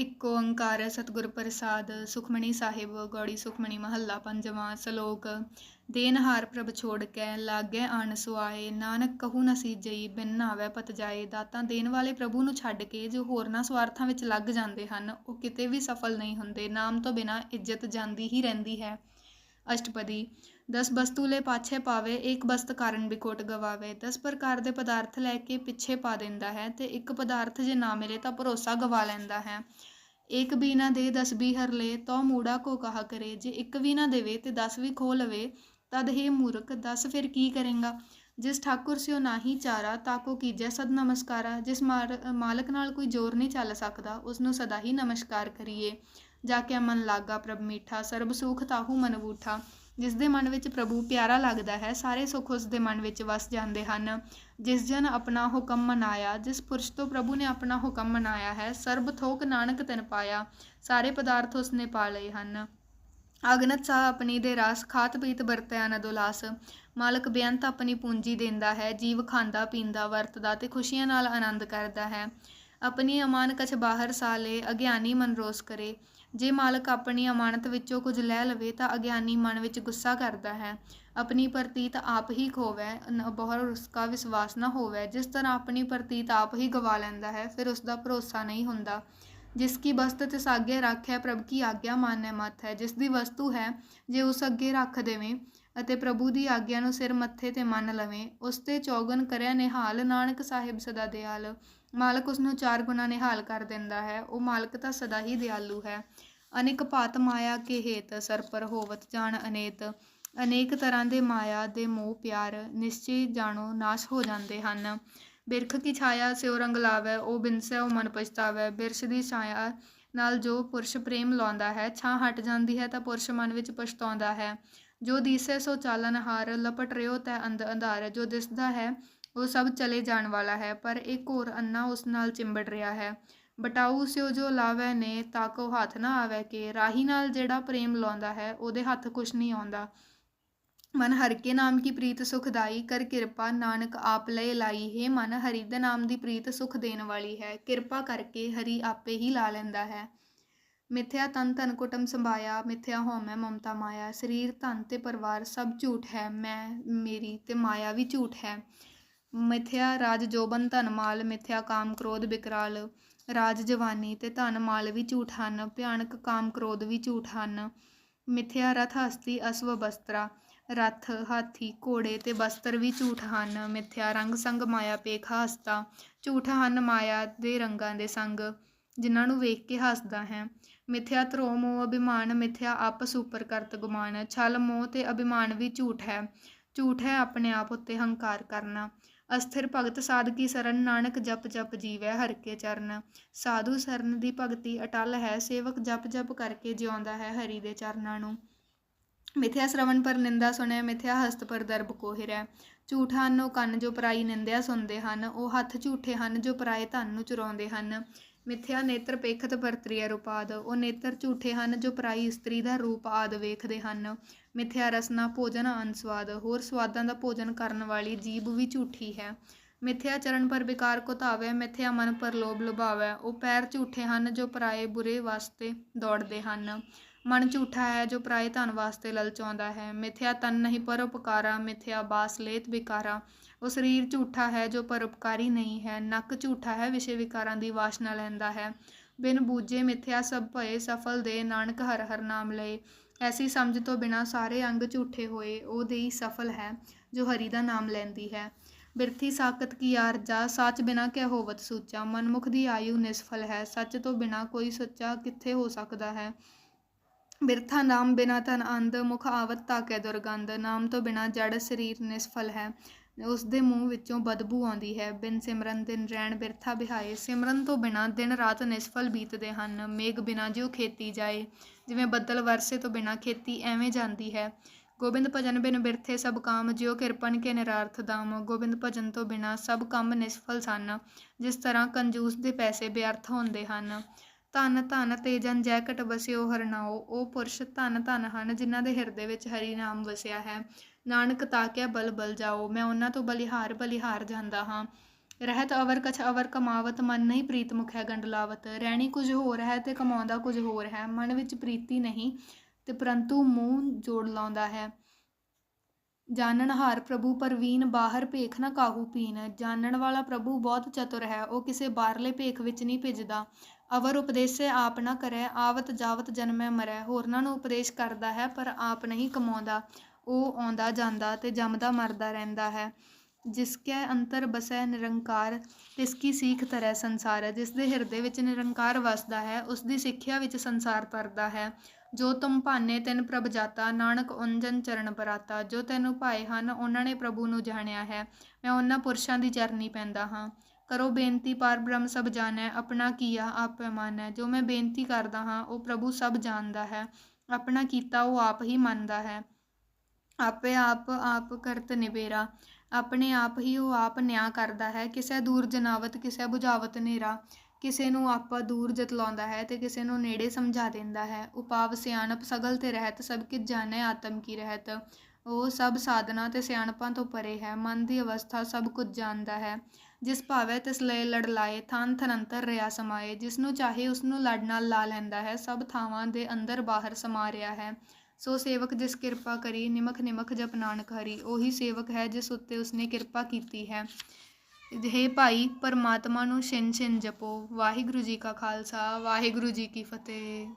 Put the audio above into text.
ਇੱਕ ਓੰਕਾਰ ਸਤਿਗੁਰ ਪ੍ਰਸਾਦ ਸੁਖਮਣੀ ਸਾਹਿਬ, ਗੌੜੀ ਸੁਖਮਣੀ ਮਹੱਲਾ, ਪੰਜਵਾਂ ਸ਼ਲੋਕ। ਦੇਨਹਾਰ ਪ੍ਰਭ ਛੋੜ ਕੇ, ਲਾਗੇ ਆਣ ਸੁਆਏ, ਨਾਨਕ ਕਹੂ ਨ ਸੀਜਈ ਬਿਨ ਨਾਵੇ ਪਤ ਜਾਏ। ਦਾਤਾਂ ਦੇਣ ਵਾਲੇ ਪ੍ਰਭੂ ਨੂੰ ਛੱਡ ਕੇ ਜੋ ਹੋਰਨਾਂ ਸਵਾਰਥਾਂ ਵਿੱਚ ਲੱਗ ਜਾਂਦੇ ਹਨ, ਉਹ ਕਿਤੇ ਵੀ ਸਫਲ ਨਹੀਂ ਹੁੰਦੇ। ਨਾਮ ਤੋਂ ਬਿਨਾ ਇੱਜ਼ਤ ਜਾਂਦੀ ਹੀ ਰਹਿੰਦੀ ਹੈ। ਅਸ਼ਟਪਦੀ, ਦਸ ਵਸਤੂ ਲੈ ਪਾਛੇ ਪਾਵੇ ਇੱਕ ਵਸਤ ਕਾਰਨ ਬਿਕੋਟ ਗਵਾਵੇ। ਦਸ ਪ੍ਰਕਾਰ ਦੇ ਪਦਾਰਥ ਲੈ ਕੇ ਪਿੱਛੇ ਪਾ ਦਿੰਦਾ ਹੈ ਤੇ ਇੱਕ ਪਦਾਰਥ ਜੇ ਨਾ ਮਿਲੇ ਤਾਂ ਭਰੋਸਾ ਗਵਾ ਲੈਂਦਾ ਹੈ। ਇੱਕ ਵੀ ਨਾ ਦੇ ਦਸ ਵੀ ਹਰ ਲੇ ਤੋ ਮੂੜਾ ਕੋ ਕਹਾ ਕਰੇ, ਜੇ ਇੱਕ ਵੀ ਨਾ ਦੇਵੇ ਤੇ ਦਸ ਵੀ ਖੋ ਲਵੇ, ਤਦ ਹੀ ਮੂਰਖ, ਦੱਸ ਫਿਰ ਕੀ ਕਰੇਗਾ? ਜਿਸ ਠਾਕੁਰ ਸਿਓ ਨਾਹੀ ਚਾਰਾ ਤਾਕੋ ਕੀਜੈ ਸਦ ਨਮਸਕਾਰਾ, ਜਿਸ ਮਾਰ- ਮਾਲਕ ਨਾਲ ਕੋਈ ਜ਼ੋਰ ਨਹੀਂ ਚੱਲ ਸਕਦਾ ਉਸ ਨੂੰ ਸਦਾ ਹੀ ਨਮਸਕਾਰ ਕਰੀਏ। ਜਾ ਕੇ ਮਨ ਲਾਗਾ ਪ੍ਰਭ ਮੀਠਾ, ਸਰਬ ਸੁਖ ਤਾਹੂ ਮਨ ਬੂਠਾ। ਜਿਸ ਦੇ ਮਨ ਵਿੱਚ ਪ੍ਰਭੂ ਪਿਆਰਾ ਲੱਗਦਾ ਹੈ, ਸਾਰੇ ਸੁੱਖ ਉਸ ਦੇ ਮਨ ਵਿੱਚ ਵਸ ਜਾਂਦੇ ਹਨ। ਜਿਸ ਜਨ ਆਪਣਾ ਹੁਕਮ ਮਨਾਇਆ, ਜਿਸ ਪੁਰਸ਼ ਤੋਂ ਪ੍ਰਭੂ ਨੇ ਆਪਣਾ ਹੁਕਮ ਮਨਾਇਆ ਹੈ, ਸਰਬ ਥੋਕ ਨਾਨਕ ਤਨ ਪਾਇਆ, ਸਾਰੇ ਪਦਾਰਥ ਉਸ ਨੇ ਪਾ ਲਏ ਹਨ। ਅਗਨਤ ਸਾਹ ਆਪਣੀ ਦੇ ਰਾਸ, ਖਾਤ ਪੀਤ ਵਰਤਿਆ ਨ ਦੁਲਾਸ। ਮਾਲਕ ਬੇਅੰਤ ਆਪਣੀ ਪੂੰਜੀ ਦਿੰਦਾ ਹੈ, ਜੀਵ ਖਾਂਦਾ ਪੀਂਦਾ ਵਰਤਦਾ ਤੇ ਖੁਸ਼ੀਆਂ ਨਾਲ ਆਨੰਦ ਕਰਦਾ ਹੈ। ਆਪਣੀ ਅਮਾਨ ਕਛ ਬਾਹਰ ਸਾਲੇ ਅਗਿਆਨੀ ਮਨ ਰੋਸ ਕਰੇ। ਜੇ ਮਾਲਕ ਆਪਣੀ ਅਮਾਨਤ ਵਿੱਚੋਂ ਕੁਝ ਲੈ ਲਵੇ, ਤਾਂ ਅਗਿਆਨੀ ਮਨ ਵਿੱਚ ਗੁੱਸਾ ਕਰਦਾ ਹੈ। ਆਪਣੀ ਪ੍ਰਤੀਤ ਆਪ ਹੀ ਖੋਵੈ, ਨ- ਬਹੁਰ ਉਸਕਾ ਵਿਸ਼ਵਾਸ ਨਾ ਹੋਵੇ। ਜਿਸ ਤਰ੍ਹਾਂ ਆਪਣੀ ਪ੍ਰਤੀਤ ਆਪ ਹੀ ਗਵਾ ਲੈਂਦਾ ਹੈ, ਫਿਰ ਉਸ ਦਾ ਭਰੋਸਾ ਨਹੀਂ ਹੁੰਦਾ। ਜਿਸ ਕੀ ਬਸਤ ਤਿਸ ਆਗੇ ਹੈ ਪ੍ਰਭ ਕੀ ਆਗਿਆ ਮਾਨੈ ਮਤ ਹੈ। ਜਿਸ ਦੀ ਵਸਤੂ ਹੈ, ਜੇ ਉਸ ਅੱਗੇ ਰੱਖ ਦੇਵੇਂ ਅਤੇ ਪ੍ਰਭੂ ਦੀ ਆਗਿਆ ਨੂੰ ਸਿਰ ਮੱਥੇ ਤੇ ਮੰਨ ਲਵੇਂ, ਉਸ ਤੇ ਚੌਗਨ ਕਰਿਆ ਨਿਹਾਲ। ਨਾਨਕ ਸਾਹਿਬ ਸਦਾ ਦਿਆਲ। ਮਾਲਕ ਉਸ ਨੂੰ ਚਾਰ ਗੁਣਾ ਨਿਹਾਲ ਕਰ ਦਿੰਦਾ ਹੈ। ਉਹ ਮਾਲਕ ਤਾਂ ਸਦਾ ਹੀ ਦਿਆਲੂ ਹੈ। ਅਨੇਕ ਭਾਤ ਮਾਇਆ ਕੇ ਹੇਤ ਸਰਪਰ ਹੋਵਤ ਜਾਣ ਅਨੇਤ। ਅਨੇਕ ਤਰ੍ਹਾਂ ਦੇ ਮਾਇਆ ਦੇ ਮੋਹ ਪਿਆਰ ਨਿਸ਼ਚੈ ਜਾਣੋ ਨਾਸ਼ ਹੋ ਜਾਂਦੇ ਹਨ। ਬਿਰਖ ਕੀ ਛਾਇਆ ਸਿਉ ਰੰਗ ਲਾਵੇ, ਉਹ ਬਿਨਸੈ ਉਹ ਮਨ ਪਛਤਾਵੇ। ਬਿਰਸ਼ ਦੀ ਛਾਇਆ ਨਾਲ ਜੋ ਪੁਰਸ਼ ਪ੍ਰੇਮ ਲਾਉਂਦਾ ਹੈ, ਛਾਂ ਹਟ ਜਾਂਦੀ ਹੈ ਤਾਂ ਪੁਰਸ਼ ਮਨ ਵਿੱਚ ਪਛਤਾਉਂਦਾ ਹੈ। ਜੋ ਦੀਸੈ ਸੋ ਚਾਲਨ ਲਪਟ ਰਿਓ ਤੈ ਅੰਧ ਅੰਧਾਰ। ਜੋ ਦਿਸਦਾ ਹੈ ਉਹ ਸਭ ਚਲੇ ਜਾਣ ਵਾਲਾ ਹੈ, ਪਰ ਇੱਕ ਹੋਰ ਅੰਨਾ ਉਸ ਨਾਲ ਚਿੰਬੜ ਰਿਹਾ ਹੈ। ਬਟਾਊ ਸਿਓ ਜੋ ਲਾਵੇ ਨੇ ਤਾਕੋ ਹੱਥ ਨਾ ਆਵੇ ਕੇ। ਰਾਹੀ ਨਾਲ ਜਿਹੜਾ ਪ੍ਰੇਮ ਲਾਉਂਦਾ ਹੈ, ਉਹਦੇ ਹੱਥ ਕੁਛ ਨਹੀਂ ਆਉਂਦਾ। ਮਨ ਹਰਿ ਕੇ ਨਾਮ ਕੀ ਪ੍ਰੀਤ ਸੁਖਦਾਈ ਕਰ ਕਿਰਪਾ ਨਾਨਕ ਆਪ ਲਏ ਲਾਈ। ਹੈ ਮਨ, ਹਰੀ ਦੇ ਨਾਮ ਦੀ ਪ੍ਰੀਤ ਸੁਖ ਦੇਣ ਵਾਲੀ ਹੈ। ਕਿਰਪਾ ਕਰਕੇ ਹਰੀ ਆਪੇ ਹੀ ਲਾ ਲੈਂਦਾ ਹੈ। ਮਿਥਿਆ ਤਨ ਤਨ ਕੁਟਮ ਸੰਭਾਇਆ, ਮਿਥਿਆ ਹੋਮੈ ਮਮਤਾ ਮਾਇਆ। ਸਰੀਰ ਧਨ ਤੇ ਪਰਿਵਾਰ ਸਭ ਝੂਠ ਹੈ, ਮੈਂ, ਮੇਰੀ ਤੇ ਮਾਇਆ ਵੀ ਝੂਠ ਹੈ। ਮਿਥਿਆ ਰਾਜ ਜੋਬਨ ਧਨ ਮਾਲ, ਮਿਥਿਆ ਕਾਮ ਕ੍ਰੋਧ ਬਿਕਰਾਲ, ਰਾਜ ਜਵਾਨੀ ਤੇ ਧਨ ਮਾਲ ਵੀ ਝੂਠ ਹਨ, ਭਿਆਨਕ ਕਾਮ ਕ੍ਰੋਧ ਵੀ ਝੂਠ ਹਨ। ਮਿਥਿਆ ਰਥ ਹਸਤੀ ਅਸਵ ਬਸਤਰਾ, ਰਥ ਹਾਥੀ ਘੋੜੇ ਤੇ ਬਸਤਰ ਵੀ ਝੂਠ ਹਨ। ਮਿਥਿਆ ਰੰਗ ਸੰਗ ਮਾਇਆ ਪੇਖਾ ਹਸਤਾ, ਝੂਠ ਹਨ ਮਾਇਆ ਦੇ ਰੰਗਾਂ ਦੇ ਸੰਗ, ਜਿਨ੍ਹਾਂ ਨੂੰ ਵੇਖ ਕੇ ਹੱਸਦਾ ਹੈ। ਮਿਥਿਆ ਧਰੋ ਮੋਹ ਅਭਿਮਾਨ, ਮਿਥਿਆ ਆਪਸ ਉਪਰ ਕਰਤ ਗੁਮਾਨ, ਛਲ ਮੋਹ ਤੇ ਅਭਿਮਾਨ ਵੀ ਝੂਠ ਹੈ। ਝੂਠ ਹੈ ਆਪਣੇ ਆਪ ਉੱਤੇ ਹੰਕਾਰ ਕਰਨਾ। ਅਸਥਿਰ ਭਗਤ ਸਾਧਕੀ ਸਰਨ, ਨਾਨਕ ਜਪ ਜਪ ਜੀਵੈ ਹਰ ਕੇ ਚਰਨ। ਸਾਧੂ ਸਰਨ ਦੀ ਭਗਤੀ ਅਟਲ ਹੈ, ਸੇਵਕ ਜਪ ਜਪ ਕਰਕੇ ਜਿਉਂਦਾ ਹੈ ਹਰੀ ਦੇ ਚਰਨਾਂ ਨੂੰ। ਮਿਥਿਆ ਸ਼ਰਵਣ ਪਰ ਨਿੰਦਾ ਸੁਣੈ, ਮਿਥਿਆ ਹਸਤ ਪਰ ਦਰਬ ਕੋਹਿਰੈ। ਝੂਠ ਹਨ ਉਹ ਕੰਨ ਜੋ ਪਰਾਈ ਨਿੰਦਿਆ ਸੁਣਦੇ ਹਨ, ਉਹ ਹੱਥ ਝੂਠੇ ਹਨ ਜੋ ਪਰਾਏ ਧਨ ਨੂੰ ਚੁਰਾਉਂਦੇ ਹਨ। ਮਿਥਿਆ ਨੇਤਰ ਪੇਖਤ ਪਰਤ੍ਰਿਆ ਰੂਪਾਦ ਉਹ ਨੇਤਰ ਝੂਠੇ ਹਨ ਜੋ ਪਰਾਈ ਇਸਤਰੀ ਦਾ ਰੂਪ ਆਦ ਵੇਖਦੇ ਹਨ। ਮਿਥਿਆ ਰਸਨਾ ਭੋਜਨ ਅਨਸਵਾਦ। ਹੋਰ ਸਵਾਦਾਂ ਦਾ ਭੋਜਨ ਕਰਨ ਵਾਲੀ ਜੀਬ ਵੀ ਝੂਠੀ ਹੈ। ਮਿਥਿਆ ਚਰਨ ਪਰ ਵਿਕਾਰ ਕੋ ਧਾਵੇ, ਮਿਥਿਆ ਮਨ ਪਰ ਲੋਭ ਲੁਭਾਵੇ। ਉਹ ਪੈਰ ਝੂਠੇ ਹਨ ਜੋ ਪਰਾਏ ਬੁਰੇ ਵਾਸਤੇ ਦੌੜਦੇ ਹਨ। ਮਨ ਝੂਠਾ ਹੈ ਜੋ ਪਰਾਏ ਧਨ ਵਾਸਤੇ ਲਲਚਾਉਂਦਾ ਹੈ। ਮਿਥਿਆ ਤਨ ਨਹੀਂ ਪਰ ਮਿਥਿਆ ਬਾਸ ਲੇਤ ਵਿਕਾਰਾ। ਉਹ ਸਰੀਰ ਝੂਠਾ ਹੈ ਜੋ ਪਰਉਪਕਾਰੀ ਨਹੀਂ ਹੈ। ਨੱਕ ਝੂਠਾ ਹੈ, ਵਿਸ਼ੇ ਵਿਕਾਰਾਂ ਦੀ ਵਾਸ਼ਨਾ ਲੈਂਦਾ ਹੈ। ਬਿਨ ਬੂਝੇ ਮਿਥਿਆ ਸਭ ਭਏ, ਸਫਲ ਦੇ ਨਾਨਕ ਹਰ ਹਰ ਨਾਮ ਲਏ। ਐਸੀ ਸਮਝ ਤੋਂ ਬਿਨਾ ਸਾਰੇ ਅੰਗ ਝੂਠੇ ਹੋਏ, ਉਹ ਦੇਈ ਸਫਲ ਹੈ ਜੋ ਹਰੀ ਦਾ ਨਾਮ ਲੈਂਦੀ ਹੈ। ਬਿਰਥੀ ਸਾਕਤ ਕੀ ਆਰਜਾ ਸੱਚ ਬਿਨਾ ਕਿਆ ਹੋਵਤ ਸੂਚਾ। ਮਨਮੁਖ ਦੀ ਆਯੂ ਨਿਸਫਲ ਹੈ, ਸੱਚ ਤੋਂ ਬਿਨਾ ਕੋਈ ਸੱਚਾ ਕਿੱਥੇ ਹੋ ਸਕਦਾ ਹੈ? ਬਿਰਥਾ ਨਾਮ ਬਿਨਾ ਤਨ ਅੰਧ, ਮੁਖ ਆਵਤ ਤਾਕੈ ਦੁਰਗੰਧ। ਨਾਮ ਤੋਂ ਬਿਨਾ ਜੜ ਸਰੀਰ ਨਿਸਫਲ ਹੈ। ਉਸ ਦੇ ਮੂੰਹ ਵਿੱਚੋਂ ਬਦਬੂ ਆਉਂਦੀ ਹੈ। ਬਿਨ ਸਿਮਰਨ ਦਿਨ ਰਹਿਣ ਬਿਰਥਾ ਬਿਹਾਏ। ਸਿਮਰਨ ਤੋਂ ਬਿਨਾ ਦਿਨ ਰਾਤ ਨਿਸਫਲ ਬੀਤਦੇ ਹਨ। ਮੇਘ ਬਿਨਾ ਜਿਉ ਖੇਤੀ ਜਾਏ। ਜਿਵੇਂ ਬੱਦਲ ਵਰਸੇ ਤੋਂ ਬਿਨਾ ਖੇਤੀ ਐਵੇਂ ਜਾਂਦੀ ਹੈ। ਗੋਬਿੰਦ ਭਜਨ ਬਿਨ ਬਿਰਥੇ ਸਭ ਕਾਮ, ਜਿਉ ਕਿਰਪਨ ਕੇ ਨਿਰਾਰਥ ਦਾਮ ਗੋਬਿੰਦ ਭਜਨ ਤੋਂ ਬਿਨਾ ਸਭ ਕੰਮ ਨਿਸਫਲ ਸਨ। ਜਿਸ ਤਰ੍ਹਾਂ ਕੰਜੂਸ ਦੇ ਪੈਸੇ ਬੇਅਰਥ ਹੁੰਦੇ ਹਨ। ਧਨ ਧਨ ਤੇ ਜਨ ਜੈਕਟ ਵਸਿਓ ਹਰਨਾਓ ਉਹ ਪੁਰਸ਼ ਧਨ ਧਨ ਹਨ, ਜਿਨ੍ਹਾਂ ਦੇ ਹਿਰਦੇ ਵਿੱਚ ਹਰੀ ਨਾਮ ਵਸਿਆ ਹੈ। ਨਾਨਕ ਤਾਕਿਆ ਬਲ ਬਲ ਜਾਓ। ਮੈਂ ਉਹਨਾਂ ਤੋਂ ਬਲਿਹਾਰ ਬਲਿਹਾਰ ਜਾਂਦਾ ਹਾਂ। ਰਹਿਤ ਅਵਰ ਕਛ ਅਵਰ ਕਮਾਵਤ, ਮਨ ਨਹੀਂ ਪ੍ਰੀਤ ਮੁਖ ਹੈ ਗੰਡਲਾਵਤ। ਰਹਿਣੀ ਕੁਝ ਹੋਰ ਹੈ ਤੇ ਕਮਾਉਂਦਾ ਕੁਝ ਹੋਰ ਹੈ। ਮਨ ਵਿੱਚ ਪ੍ਰੀਤੀ ਨਹੀਂ ਤੇ ਪਰੰਤੂ ਮੂੰਹ ਜੋੜ ਲਾਉਂਦਾ ਹੈ। ਜਾਣਨ ਹਾਰ ਪ੍ਰਭੂ ਪਰਵੀਨ, ਬਾਹਰ ਭੇਖ ਨਾ ਕਾਹੂ ਪੀਨ ਜਾਣਨ ਵਾਲਾ ਪ੍ਰਭੂ ਬਹੁਤ ਚਤੁਰ ਹੈ। ਉਹ ਕਿਸੇ ਬਾਹਰਲੇ ਭੇਖ ਵਿੱਚ ਨਹੀਂ ਭਿੱਜਦਾ। ਅਵਰ ਉਪਦੇਸੇ ਆਪ ਨਾ ਕਰੈ, ਆਵਤ ਜਾਵਤ ਜਨਮੈ ਮਰੈ। ਹੋਰਨਾਂ ਨੂੰ ਉਪਦੇਸ਼ ਕਰਦਾ ਹੈ, ਪਰ ਆਪ ਨਹੀਂ ਕਮਾਉਂਦਾ। ਉਹ ਆਉਂਦਾ ਜਾਂਦਾ ਤੇ ਜੰਮਦਾ ਮਰਦਾ ਰਹਿੰਦਾ ਹੈ। ਜਿਸਕੇ ਅੰਤਰ ਬਸੈ ਨਿਰੰਕਾਰ, ਤਿਸ ਕੀ ਸੀਖ ਤਰੈ ਸੰਸਾਰ। ਜਿਸ ਦੇ ਹਿਰਦੇ ਵਿੱਚ ਨਿਰੰਕਾਰ ਵਸਦਾ ਹੈ, ਉਸ ਦੀ ਸਿੱਖਿਆ ਵਿੱਚ ਸੰਸਾਰ ਤਰਦਾ ਹੈ। ਜੋ ਤੁਮ ਭਾਨੇ, ਤਿਨ ਪ੍ਰਭ ਜਾਤਾ। ਨਾਨਕ ਉਂਜਨ ਚਰਨ ਬਰਾਤਾ ਜੋ ਤੈਨੂੰ ਭਾਏ ਹਨ, ਉਹਨਾਂ ਨੇ ਪ੍ਰਭੂ ਨੂੰ ਜਾਣਿਆ ਹੈ। ਮੈਂ ਉਹਨਾਂ ਪੁਰਸ਼ਾਂ ਦੀ ਚਰਨੀ ਪੈਂਦਾ ਹਾਂ। ਕਰੋ ਬੇਨਤੀ, ਪਾਰ ਬ੍ਰਹਮ ਸਭ ਜਾਣੈ, ਆਪਣਾ ਕੀਆ ਆਪੇ ਮਾਨੈ। ਜੋ ਮੈਂ ਬੇਨਤੀ ਕਰਦਾ ਹਾਂ, ਉਹ ਪ੍ਰਭੂ ਸਭ ਜਾਣਦਾ ਹੈ। ਆਪਣਾ ਕੀਤਾ, ਉਹ ਆਪ ਹੀ ਮੰਨਦਾ ਹੈ। ਆਪੇ ਆਪ ਆਪ ਕਰਤ ਨਿਬੇਰਾ ਆਪਣੇ ਆਪ ਹੀ ਉਹ ਆਪ ਨਿਆਂ ਕਰਦਾ ਹੈ। ਕਿਸੇ ਦੂਰ ਜਨਾਵਤ, ਕਿਸੇ ਬੁਝਾਵਤ ਨੇਰਾ ਕਿਸੇ ਨੂੰ ਆਪਾ ਦੂਰ ਜਤਲਾਉਂਦਾ ਹੈ ਤੇ ਕਿਸੇ ਨੂੰ ਨੇੜੇ ਸਮਝਾ ਦਿੰਦਾ ਹੈ। ਉਪਾਵ ਸਿਆਣਪ ਸਗਲ ਤੇ ਰਹਿਤ, ਸਭ ਕਿਛ ਜਾਣੈ, ਆਤਮ ਕੀ ਰਹਿਤ। ਉਹ ਸਭ ਸਾਧਨਾ ਤੇ ਸਿਆਣਪਾਂ ਤੋਂ ਪਰੇ ਹੈ। ਮਨ ਦੀ ਅਵਸਥਾ ਸਭ ਕੁਝ ਜਾਣਦਾ ਹੈ। ਜਿਸ ਭਾਵੇ ਤਿਸ ਲਈ ਲੜ ਲਾਏ ਥਾਨ ਥਨੰਤਰ ਰਿਆ ਸਮਾਏ ਜਿਸ ਨੂੰ ਚਾਹੇ ਉਸ ਨੂੰ ਲੜ ਨਾਲ ਲਾ ਲੈਂਦਾ ਹੈ, ਸਭ ਥਾਵਾਂ ਦੇ ਅੰਦਰ ਬਾਹਰ ਸਮਾ ਰਿਹਾ ਹੈ। ਸੋ ਸੇਵਕ ਜਿਸ ਕਿਰਪਾ ਕਰੀ, ਨਿਮਖ ਨਿਮਖ ਜਪ ਨਾਨਕ ਹਰੀ, ਉਹੀ ਸੇਵਕ ਹੈ ਜਿਸ ਉੱਤੇ ਉਸਨੇ ਕਿਰਪਾ ਕੀਤੀ ਹੈ। ਹੇ ਭਾਈ, ਪਰਮਾਤਮਾ ਨੂੰ ਛਿਨ ਛਿਨ ਜਪੋ। ਵਾਹਿਗੁਰੂ ਜੀ ਕਾ ਖਾਲਸਾ, ਵਾਹਿਗੁਰੂ ਜੀ ਕੀ ਫਤਿਹ।